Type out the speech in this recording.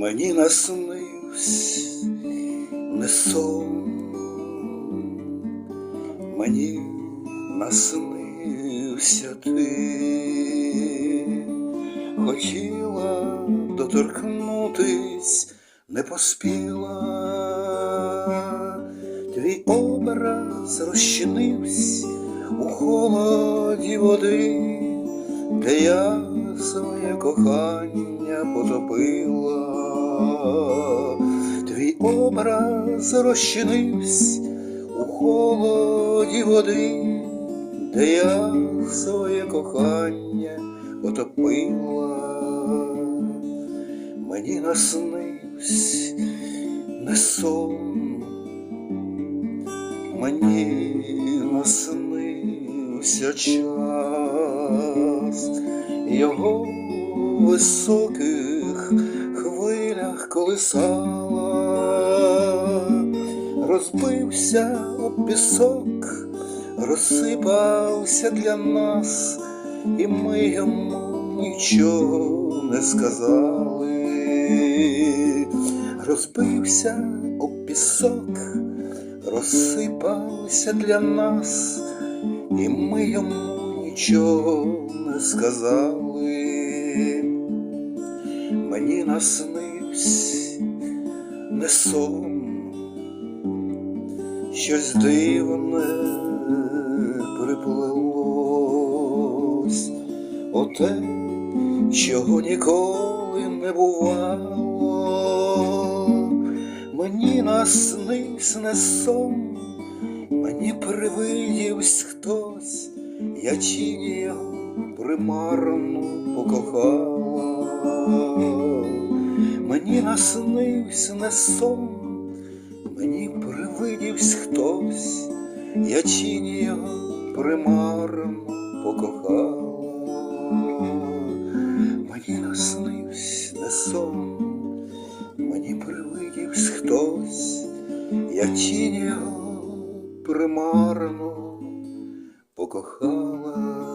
Мені наснився не сон, мені наснився ти, хотіла доторкнутись, не поспіла, твій образ розчинився у холоді води, де я своє кохання потопила, твій образ розчинився у холоді води, де я своє кохання потопила, мені наснився не сон, мені наснився час. Його в високих хвилях колисала, розбився об пісок, розсипався для нас, і ми йому нічого не сказали. Розбився об пісок, розсипався для нас, і ми йому нічого не сказали. Мені наснився не сон, щось дивне приплелось, оте, чого ніколи не бувало. Мені наснився не сон, мені привидівсь хтось, я його примарно покохала. Мені наснився не сон, мені привидівсь хтось, я тіні його примарно покохала. Мені наснився не сон, мені привидівсь хтось, я тінь його примарно покохала.